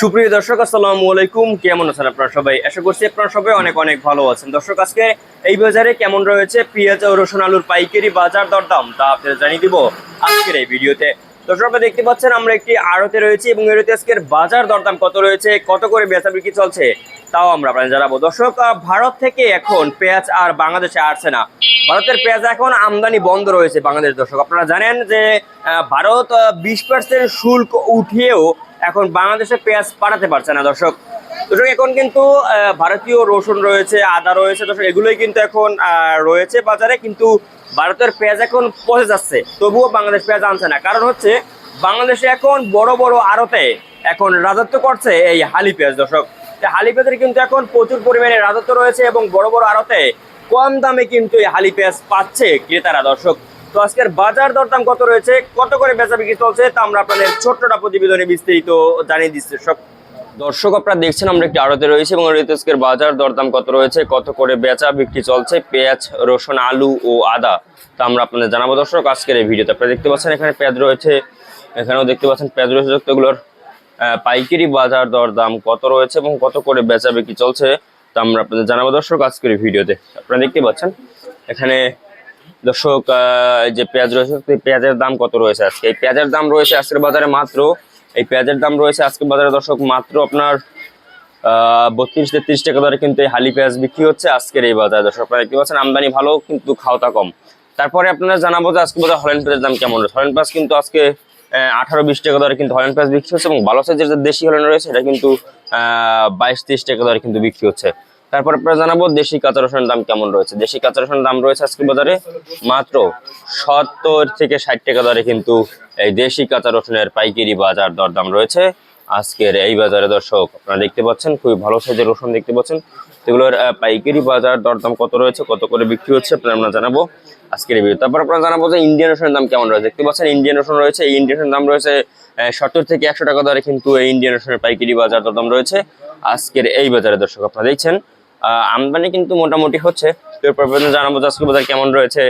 সুপ্রিয় দর্শক, আসসালামু আলাইকুম। কেমন আছেন আপনারা সবাই? আশা করছি আপনারা সবাই অনেক অনেক ভালো আছেন। দর্শক, আজকে এই বাজারে কেমন রয়েছে? পেঁয়াজ ও রসুন আলুর পাইকারি বাজার দরদাম, তা আপনাদের জানিয়ে দিব আজকের এই ভিডিওতে। দর্শক, আপনারা দেখতে পাচ্ছেন, আমরা একটি আড়তে রয়েছি এবং এর আজকের বাজার দরদাম কত রয়েছে, কত করে বেচা বিক্রি চলছে, তাও আমরা আপনাদের জানাব। দর্শক ভারত থেকে এখন পেঁয়াজ আর বাংলাদেশে আসছে না। ভারতের পেঁয়াজ এখন আমদানি বন্ধ রয়েছে বাংলাদেশ দর্শক। আপনারা জানেন যে ভারত বিশ পার্সেন্ট শুল্ক উঠিয়েও এখন বাংলাদেশে পেঁয়াজ পাঠাতে পারছে না, দর্শক। দর্শক, এখন কিন্তু ভারতীয় রসুন রয়েছে, আদা রয়েছে, দর্শক, এগুলোই কিন্তু এখন রয়েছে বাজারে, কিন্তু ভারতের পেঁয়াজ এখন পচে যাচ্ছে। তবুও বাংলাদেশ পেঁয়াজ আনছে না। কারণ হচ্ছে, বাংলাদেশে এখন বড় বড় আড়তে এখন রাজত্ব করছে এই হালি পেঁয়াজ, দর্শক। হালি পেঁয়াজের কিন্তু এখন প্রচুর পরিমাণে রাজত্ব রয়েছে এবং বড় বড় আড়তে কম দামে কিন্তু এই হালি পেঁয়াজ পাচ্ছে ক্রেতারা, দর্শক। তো আজকের বাজার দরদাম কত রয়েছে? কত করে বেচা বিক্রি চলছে? তা আমরা আপনাদের ছোট্টটা প্রতিবেদনে বিস্তারিত জানিয়ে দিচ্ছি। সব দর্শক আপনারা দেখছেন, আমরা একটি আড়তে রয়েছে এবং আজকের বাজার দরদাম কত রয়েছে? কত করে বেচা বিক্রি চলছে? পেঁয়াজ, রসুন, আলু ও আদা। তা আমরা আপনাদের জানাব। দর্শক, আজকের এই ভিডিওতে আপনারা দেখতে পাচ্ছেন, এখানে পেঁয়াজ রয়েছে, এখানেও দেখতে পাচ্ছেন পেঁয়াজ রয়েছে যুক্ত এগুলোর পাইকারি বাজার দরদাম কত রয়েছে এবং কত করে বেচা বিক্রি চলছে? তা আমরা আপনাদের জানাব। দর্শক, আজকের ভিডিওতে আপনারা দেখতে পাচ্ছেন, এখানে দর্শক যে পেঁয়াজ রয়েছে এই পেঁয়াজের দাম কত রয়েছে আজকে? এই পেঁয়াজের দাম রয়েছে আজকের বাজারে মাত্র, এই পেঁয়াজের দাম রয়েছে আজকের বাজারে দর্শক মাত্র আপনার বত্রিশ তেত্রিশ টাকা দরে কিন্তু এই হালি পেঁয়াজ বিক্রি হচ্ছে আজকের এই বাজারে। দর্শক, আপনারা দেখতে পাচ্ছেন, আমদানি ভালো, কিন্তু খাওয়াটা কম। তারপরে আপনারা জানাব যে আজকে বাজার হলেন পেঁয়াজের দাম কেমন রয়েছে? হলেন পেঁয়াজ কিন্তু আজকে আঠারো বিশ টাকা দরে কিন্তু হলেন পেঁয়াজ বিক্রি হচ্ছে এবং ভালো সাইজের যে দেশি হলেন রয়েছে, এটা কিন্তু বাইশ তিরিশ টাকা দরে কিন্তু বিক্রি হচ্ছে। তারপর আপনারা জানাব দেশি কাঁচা রসুনের দাম কেমন রয়েছে। দেশি কাঁচা রসুনের দাম রয়েছে আজকে বাজারে মাত্র সত্তর থেকে ষাট টাকা দরে কিন্তু এই দেশি কাঁচা রসুনের পাইকারি বাজার দরদাম রয়েছে। আজকের এই বাজারে দর্শক, আপনারা দেখতে পাচ্ছেন, খুবই ভালো সাইজের রসুন দেখতে পাচ্ছেন। এগুলোর পাইকারি বাজার দরদাম কত রয়েছে, কত করে বিক্রি হচ্ছে আপনারা আমরা জানাব আজকের ভিডিও তারপর আপনারা জানাব যে ইন্ডিয়ান রসুনের দাম কেমন রয়েছে। দেখতে পাচ্ছেন, ইন্ডিয়ান রসুন রয়েছে, এই ইন্ডিয়ান দাম রয়েছে সত্তর থেকে একশো টাকা দরে কিন্তু এই ইন্ডিয়ান রসুনের পাইকারি বাজার দরদাম রয়েছে। আজকের এই বাজারে দর্শক, আপনারা দেখছেন আমদানি কিন্তু মোটামুটি হচ্ছে। তো জানাব আজকে বাজার কেমন রয়েছে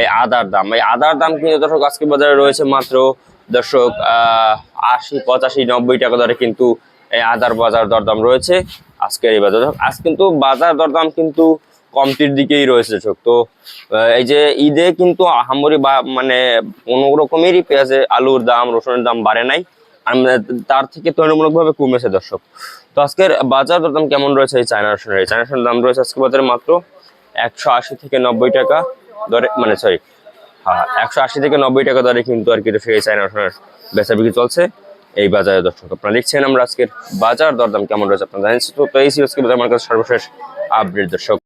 এই আদার দাম। এই আদার দাম কিন্তু দর্শক, আজকে বাজারে রয়েছে মাত্র দর্শক আশি, পঁচাশি, নব্বই টাকা দরে কিন্তু এই আদার বাজার দরদাম রয়েছে আজকের এই বাজার। আজ কিন্তু বাজার দরদাম কিন্তু কমতির দিকেই রয়েছে দর্শক। তো এই যে ঈদে কিন্তু আহামরি বা মানে কোনো রকমেরই পেঁয়াজে আলুর দাম, রসুনের দাম বাড়ে নাই। তার থেকে তুলনামূলকভাবে কমেছে দর্শক। তো আজকের বাজার দরদাম কেমন রয়েছে এই চায়না রসুনের এই চায়না রসুনের দাম রয়েছে আজকে বাজারে মাত্র একশো আশি থেকে নব্বই টাকা দরে মানে সরি হ্যাঁ একশো আশি থেকে নব্বই টাকা দরে কিন্তু আর কি সেই চায়না রসুনের বেচা বিক্রি চলছে এই বাজারে দর্শক। আপনারা লিখছেন আমরা আজকের বাজার দরদাম কেমন রয়েছে, আপনারা জানেন তো এই বাজার। আমার কাছে সর্বশেষ আপডেট দর্শক।